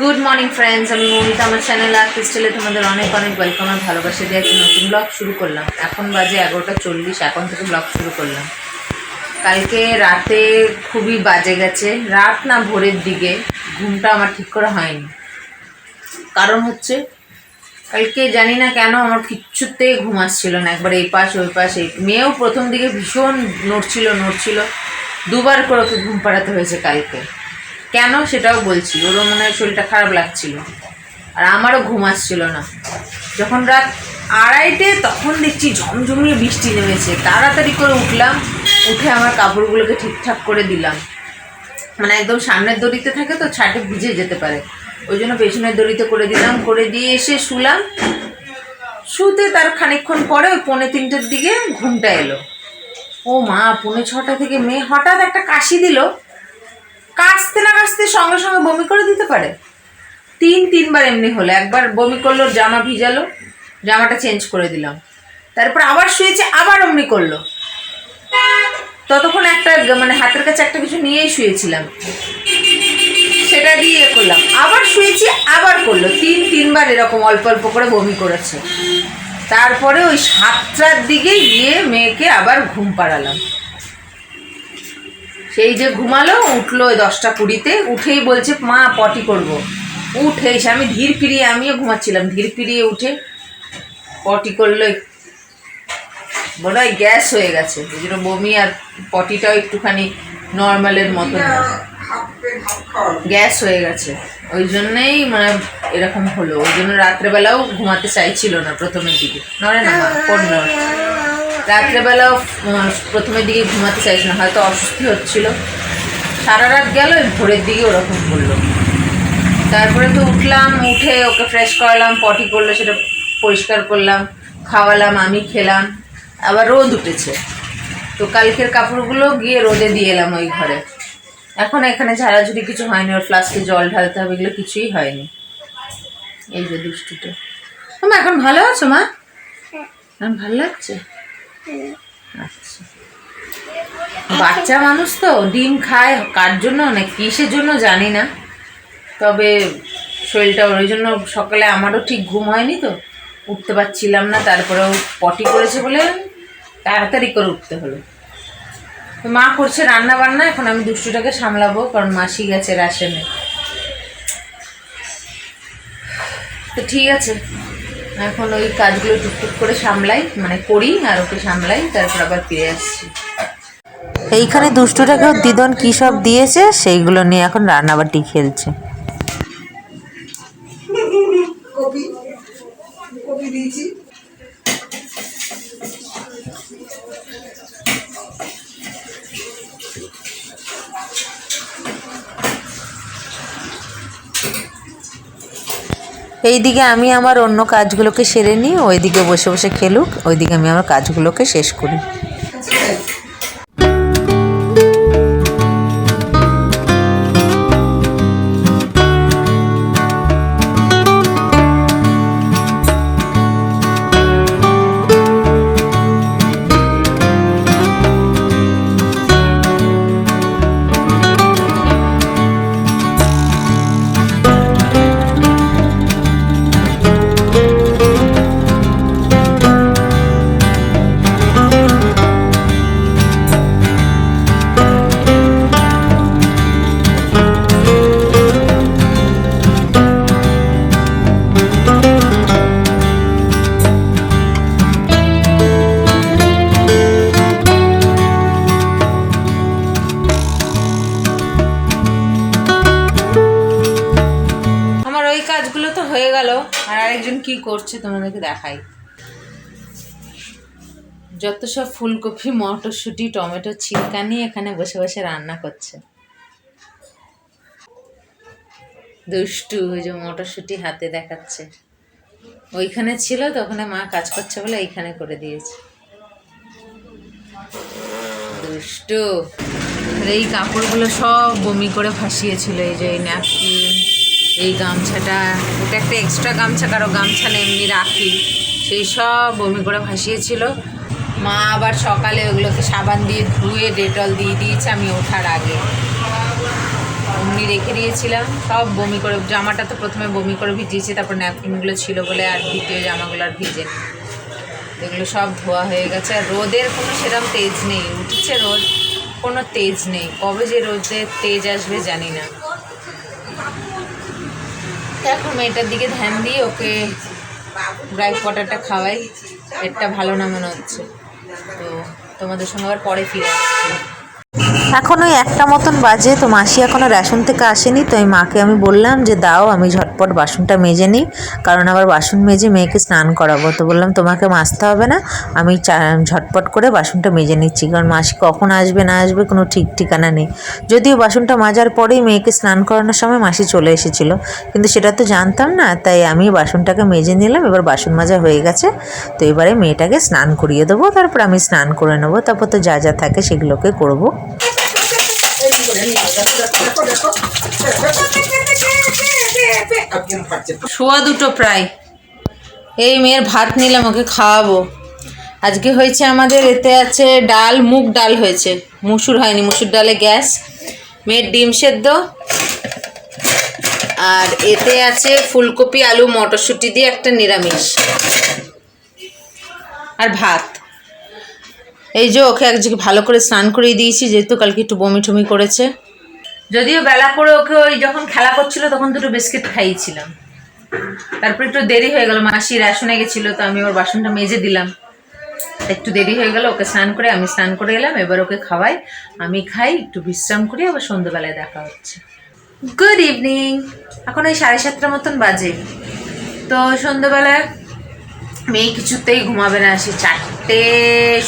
Good morning friends আমি মৌমিতা, আমার channel আর ক্রিস্টেলে তোমাদের অনেক অনেক ওয়েলকাম আর ভালোবাসে দিয়ে একটা নতুন ব্লগ শুরু করলাম। এখন বাজে এগারোটা চল্লিশ, এখন থেকে ব্লগ শুরু করলাম। কালকে রাতে খুবই বাজে গেছে। রাত না ভোরের দিকে ঘুমটা আমার ঠিক করে হয়নি। কারণ হচ্ছে, কালকে জানি না কেন আমার কিচ্ছুতেই ঘুম আসছিল না। একবার এই পাশ, ওই পাশ, এই মেয়েও প্রথম দিকে ভীষণ নড়ছিল নড়ছিল। দুবার করে ওকে ঘুম পাড়াতে হয়েছে কালকে। কেন সেটাও বলছি ওরও মনে হয় শরীরটা খারাপ লাগছিল। আর আমারও ঘুম আসছিল না। যখন রাত আড়াইটে তখন দেখছি ঝমঝমিয়ে বৃষ্টি নেমেছে। তাড়াতাড়ি করে উঠলাম, উঠে আমার কাপড়গুলোকে ঠিকঠাক করে দিলাম। মানে একদম সামনের দড়িতে থাকে তো ছাটে ভিজে যেতে পারে। ওই জন্য পেছনের দড়িতে করে দিলাম, করে দিয়ে এসে শুলাম। শুতে তার খানিকক্ষণ পরে ওই পৌনে তিনটের দিকে ঘুমটা এলো। ও মা, পৌনে ছটা থেকে মেয়ে হঠাৎ একটা কাশি দিল। কাশতে না কাশতে সঙ্গে সঙ্গে বমি করে দিতে পারে? তিন, তিনবার এমনি হলো। একবার বমি করল, জামা ভিজালো, জামাটা চেঞ্জ করে দিলাম। তারপর আবার শুয়েছে, আবার অমনি করল। ততক্ষণ একটা মানে হাতের কাছে একটা কিছু নিয়েই শুয়েছিলাম। সেটা দিয়ে ইয়ে করলাম। আবার শুয়েছি, আবার করল। তিন, তিনবার এরকম অল্প অল্প করে বমি করেছে। তারপরে ওই সাতটার দিকে গিয়ে মেয়েকে আবার ঘুম পাড়ালাম। সেই যে ঘুমালো উঠল ওই দশটা কুড়িতে উঠেই বলছে মা পটি করব। উঠে এসে আমি ধীর ফিরিয়ে আমিও ঘুমাচ্ছিলাম ধীর ফিরিয়ে উঠে পটি করল। বোধ হয় গ্যাস হয়ে গেছে ওই জন্য বমি আর পটিটাও একটুখানি নর্মালের মতো গ্যাস হয়ে গেছে। ওই জন্যেই মানে এরকম হলো। ওই জন্য রাত্রেবেলাও ঘুমাতে চাইছিল না প্রথমের দিকে। নড়ে না মা, রাত্রেবেলাও প্রথমের দিকে ঘুমাতে চাইছিল না হয়তো অসুস্থ হচ্ছিল। সারা রাত গেল ভোরের দিকে ওরকম করল। তারপরে তো উঠলাম উঠে ওকে ফ্রেশ করালাম পটি করল সেটা পরিষ্কার করলাম খাওয়ালাম আমি খেলাম আবার রোদ উঠেছে। তো কালকের কাপড়গুলো গিয়ে রোদে দিয়ে এলাম ওই ঘরে। এখন এখানে ঝাড়াঝুড়ি কিছু হয়নি ওর ফ্লাস্কে জল ঢালতে হবে এগুলো কিছুই হয়নি। এই যে দুষ্টুটা। মা এখন ভালো আছো মা? এখন ভালো লাগছে? আচ্ছা। বাচ্চা মানুষ তো, ডিম খায়, কার জন্য, না কিসের জন্য জানি না। তবে শরীরটা ওই জন্য সকালে আমারও ঠিক ঘুম হয়নি তো। উঠতে পারছিলাম না, তারপরেও পটি করেছে বলে তাড়াতাড়ি করে উঠতে হলো। মা করছে রান্না বান্না এখন আমি দুষ্টুটাকে সামলাবো, কারণ মাসি গেছে রাশনে। তো ঠিক আছে। এখন ওই কাজগুলো টুকটুক করে সামলাই মানে করি আর ওকে সামলাই, তারপর আবার ফিরে আসছি। এইখানে দুষ্টুটাকেও দিদন কী সব দিয়েছে, সেইগুলো নিয়ে এখন রান্নাবাটি খেলছে। এইদিকে আমি আমার অন্য কাজগুলোকে সেরে নিই, ওইদিকে বসে বসে খেলুক, ওইদিকে আমি আমার কাজগুলোকে শেষ করি। আর কি করছে তোমাদেরকে দেখাই। যত সব ফুলকপি, মটরশুঁটি, টমেটো, ছিলকা নিয়ে এখানে বসে বসে রান্না করছে। দুষ্টু ওই যে মটরশুঁটি হাতে দেখাচ্ছে। ওইখানে ছিল তো ওখানে মা কাজ করছে বলে এইখানে করে দিয়েছে। দুষ্টু এই কাপড়গুলো সব বমি করে ভাসিয়েছিল, এই যে এই ন্যাপকিন এই গামছাটা, ওটা একটা এক্সট্রা গামছা, কারও গামছা না এমনি রাখি। সেই সব বমি করে ভাসিয়েছিল। মা আবার সকালে ওগুলোকে সাবান দিয়ে ধুয়ে, ডেটল দিয়ে দিয়েছে, আমি ওঠার আগে। এমনি রেখে দিয়েছিলাম, সব বমি করে, জামাটা তো প্রথমে বমি করে ভিজিয়েছি, তারপর ন্যাপকিনগুলো ছিল বলে আর দ্বিতীয় জামাগুলো আর ভিজে এগুলো সব ধোয়া হয়ে গেছে, আর রোদের কোনো সেরকম তেজ নেই, উঠছে রোদ, কোনো তেজ নেই। কবে যে রোদের তেজ আসবে জানি না। এখন মেয়েটার দিকে ধ্যান দিই ওকে ড্রাইভ ওয়াটারটা খাওয়াই। পেটটা ভালো না মনে হচ্ছে। তো তোমাদের সঙ্গে আবার পরে ফিরে আসছি। এখন ওই একটা মতন বাজে। তো মাসি এখনও রেশন থেকে আসেনি, তো ওই মাকে আমি বললাম যে, দাও, আমি ঝটপট বাসনটা মেজে নিই, কারণ আবার বাসন মেজে মেয়েকে স্নান করাবো। তো বললাম, তোমাকে মাজতে হবে না, আমি ঝটপট করে বাসনটা মেজে নিচ্ছি, কারণ মাসি কখন আসবে, না আসবে কোনো ঠিক ঠিকানা নেই। যদিও বাসনটা মাজার পরেই মেয়েকে স্নান করানোর সময় মাসি চলে এসেছিল, কিন্তু সেটা তো জানতাম না, তাই আমি বাসনটাকে মেজে নিলাম, এবার বাসন মাজা হয়ে গেছে। তো এবারে মেয়েটাকে স্নান করিয়ে দেবো, তারপর আমি স্নান করে নেব, তারপর তো যা যা থাকে সেগুলোকে করব এই করে নিয়ে দেখো দেখো দেখো আপনি পাচ্ছে শোয়া দুটো প্রায়। এই মেয়ের ভাত নিলাম, ওকে খাওয়াবো। আজকে হয়েছে আমাদের, এতে আছে ডাল, মুগ ডাল হয়েছে। মুসুর হয়নি, মুসুর ডালে গ্যাস, মেয়ের ডিম সেদ্ধ। আর এতে আছে ফুলকপি, আলু, মটরশুঁটি দিয়ে একটা নিরামিষ। আর ভাত। এই যে ওকে একদিকে ভালো করে স্নান করিয়ে দিয়েছি, যেহেতু কালকে একটু বমি টমি করেছে। যদিও বেলা করে ওকে ওই যখন খেলা করছিল, তখন দুটো বিস্কিট খাইয়েছিলাম। তারপর একটু দেরি হয়ে গেল, মাসি রেশনে গেছিল, তো আমি ওর বাসনটা মেজে দিলাম। একটু দেরি হয়ে গেল, ওকে স্নান করে, আমি স্নান করে এলাম, এবার ওকে খাওয়াই, আমি খাই, একটু বিশ্রাম করি, আবার সন্ধ্যেবেলায় দেখা হচ্ছে। গুড ইভিনিং এখন ওই সাড়ে সাতটার মতন বাজে। তো সন্ধ্যেবেলায় মেয়ে কিছুতেই ঘুমাবে না, সে চারটে,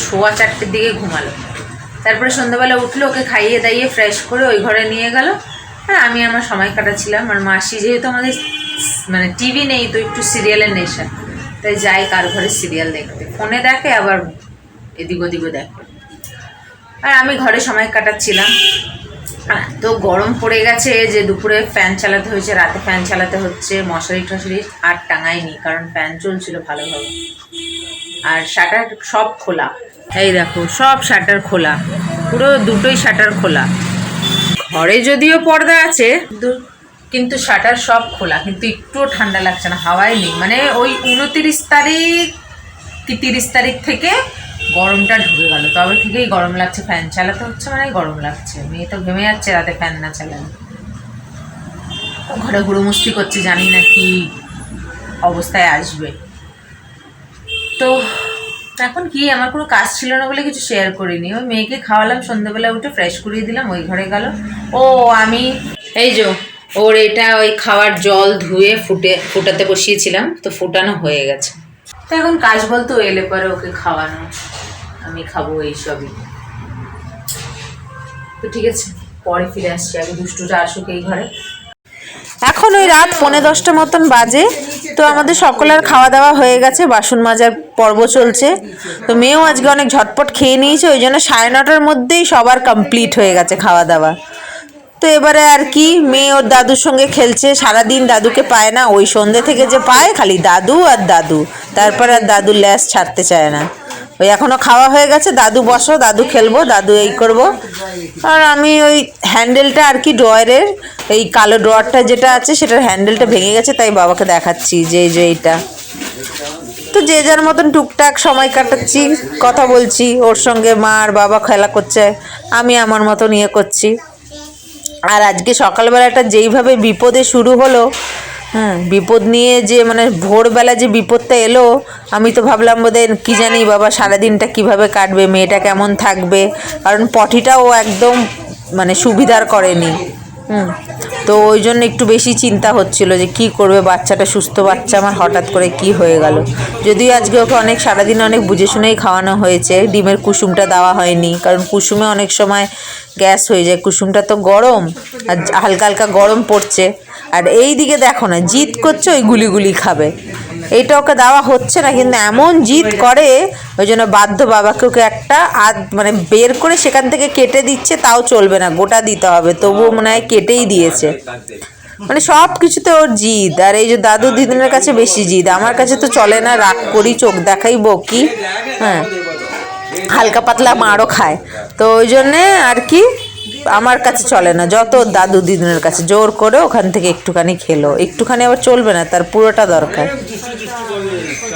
সোয়া চারটের দিকে ঘুমালো। তারপরে সন্ধ্যাবেলা উঠল, ওকে খাইয়ে দাইয়ে ফ্রেশ করে ওই ঘরে নিয়ে গেল। আর আমি আমার সময় কাটাচ্ছিলাম, আর মাসি যেহেতু আমাদের মানে টিভি নেই, তো একটু সিরিয়ালের নেশা। তাই যাই কার ঘরে সিরিয়াল দেখতে। ফোনে দেখে, আবার এদিক ওদিকও দেখে। আর আমি ঘরে সময় কাটাচ্ছিলাম। এত গরম পড়ে গেছে যে দুপুরে ফ্যান চালাতে হয়েছে, রাতে ফ্যান চালাতে হচ্ছে, মশারি টশারি আর টাঙায়নি, কারণ ফ্যান চলছিল ভালোভাবে। আর শাটার সব খোলা। এই দেখো, সব শাটার খোলা। পুরো দুটোই শাটার খোলা। ঘরে যদিও পর্দা আছে, কিন্তু শাটার সব খোলা। কিন্তু একটুও ঠান্ডা লাগছে না, হাওয়াই নেই। মানে ওই উনতিরিশ তারিখ কি তিরিশ তারিখ থেকে গরমটা ঢুকে গেল। তবে থেকেই গরম লাগছে ফ্যান চালাতে হচ্ছে মানে গরম লাগছে। মেয়ে তো ঘেমে যাচ্ছে, রাতে ফ্যান না চালালে। ঘরে গুঁড়োমুষ্টি করছে, জানি না কি অবস্থায় আসবে। তো এখন কি, আমার কোনো কাজ ছিল না বলে কিছু শেয়ার করিনি। ওই মেয়েকে খাওয়ালাম সন্ধ্যাবেলা উঠে ফ্রেশ করিয়ে দিলাম, ওই ঘরে গেল। ও, আমি, এই যে, ওর এটা ওই খাওয়ার জল ধুয়ে ফুটে, ফুটাতে বসিয়েছিলাম, তো ফুটানো হয়ে গেছে। তো এখন কাজ বলতে, এলে পরে ওকে খাওয়ানো, আমি খাব এইসবই। তো ঠিক আছে, পরে ফিরে আসছি, আগে দুষ্টুটা আসুক এই ঘরে। এখন ওই রাত পৌনে দশটা মতন বাজে, তো আমাদের সকলের খাওয়া দাওয়া হয়ে গেছে, বাসন মাজার পর্ব চলছে। তো মেয়েও আজকে অনেক ঝটপট খেয়ে নিয়েছে, ওই জন্য সাড়ে নটার মধ্যেই সবার কমপ্লিট হয়ে গেছে খাওয়া দাওয়া তো এবারে আর কি, মেয়ে ওর দাদুর সঙ্গে খেলছে, সারাদিন দাদুকে পায় না, ওই সন্ধ্যে থেকে যে পায় খালি দাদু আর দাদু, তারপর আর দাদুর ল্যাস ছাড়তে চায় না। ওই এখনও খাওয়া হয়ে গেছে, দাদু বসো, দাদু খেলব, দাদু এই করব। আর আমি ওই হ্যান্ডেলটা আর কি ড্রয়ারের, এই কালো ড্রয়ারটা যেটা আছে, সেটার হ্যান্ডেলটা ভেঙে গেছে, তাই বাবাকে দেখাচ্ছি, যে যে এইটা। তো যে যার মতন টুকটাক সময় কাটাচ্ছি, কথা বলছি, ওর সঙ্গে মা আর বাবা খেলা করছে, আমি আমার মতন ইয়ে করছি। আর আজকে সকালবেলাটা যেইভাবে বিপদে শুরু হলো হ্যাঁ বিপদ নিয়ে যে মানে ভোরবেলা যে বিপদটা এলো, আমি তো ভাবলাম বোধহয় কী জানি বাবা সারাদিনটা কীভাবে কাটবে, মেয়েটা কেমন থাকবে? কারণ পটিটাও একদম মানে সুবিধার করেনি। হুম। তো ওই জন্য একটু বেশি চিন্তা হচ্ছিল যে কি করবে বাচ্চাটা, সুস্থ বাচ্চা আমার, হঠাৎ করে কি হয়ে গেল। যদিও আজকে ওকে অনেক, সারাদিন অনেক বুঝে শুনেই খাওয়ানো হয়েছে, ডিমের কুসুমটা দেওয়া হয়নি, কারণ কুসুমে অনেক সময় গ্যাস হয়ে যায়। কুসুমটা তো গরম, আর হালকা হালকা গরম পড়ছে। আর এই দিকে দেখো না, জিদ করছে, ওই গুলিগুলি খাবে। এইটা ওকে দেওয়া হচ্ছে না, কিন্তু এমন জিদ করে, ওই জন্য বাধ্য বাবাকে ওকে একটা আধ মানে বের করে সেখান থেকে কেটে দিচ্ছে, তাও চলবে না, গোটা দিতে হবে, তবুও মনে হয় কেটেই দিয়েছে। মানে সব কিছুতে ওর জিদ, আর এই যে দাদু দিদিনের কাছে বেশি জিদ, আমার কাছে তো চলে না, রাগ করি, চোখ দেখাই বকি হ্যাঁ হালকা পাতলা মারও খায়, তো ওই জন্যে আর কি আমার কাছে চলে না, যত দাদু দিদুনের কাছে, জোর করে ওখান থেকে একটুখানি খেলো। একটুখানি আবার চলবে না, তার পুরোটা দরকার।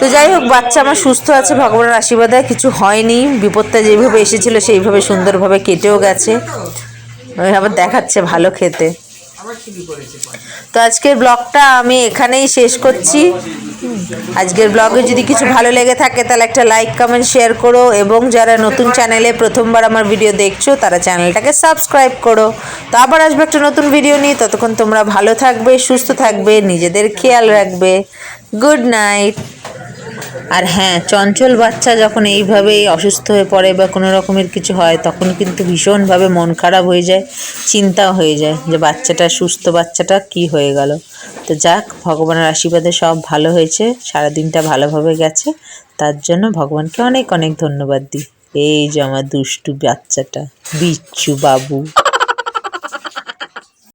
তো যাই হোক, বাচ্চা আমার সুস্থ আছে, ভগবানের আশীর্বাদে, কিছু হয়নি। বিপদটা যেভাবে এসেছিল, সেইভাবে সুন্দরভাবে কেটেও গেছে। আবার দেখাচ্ছে ভালো খেতে। তো আজকের ব্লগটা আমি এখানেই শেষ করছি। আজকের ব্লগে যদি কিছু ভালো লেগে থাকে, তাহলে একটা লাইক কমেন্ট শেয়ার করো এবং যারা নতুন চ্যানেলে প্রথমবার আমার ভিডিও দেখছ, তারা চ্যানেলটাকে সাবস্ক্রাইব করো। তো আবার আসবে একটা নতুন ভিডিও নিয়ে। ততক্ষণ তোমরা ভালো থাকবে, সুস্থ থাকবে, নিজেদের খেয়াল রাখবে। গুড নাইট আর হ্যাঁ চঞ্চল বাচ্চা যখন এইভাবে অসুস্থ হয়ে পড়ে বা কোনো রকমের কিছু হয়, তখন কিন্তু ভীষণভাবে মন খারাপ হয়ে যায় চিন্তা হয়ে যায় যে বাচ্চাটা সুস্থ বাচ্চাটা কি হয়ে গেল। তো যাক, ভগবানের আশীর্বাদে সব ভালো হয়েছে, সারাদিনটা ভালোভাবে গেছে। তার জন্য ভগবানকে অনেক অনেক ধন্যবাদ দিই। এই যে আমার দুষ্টু বাচ্চাটা, বিচ্ছু বাবু।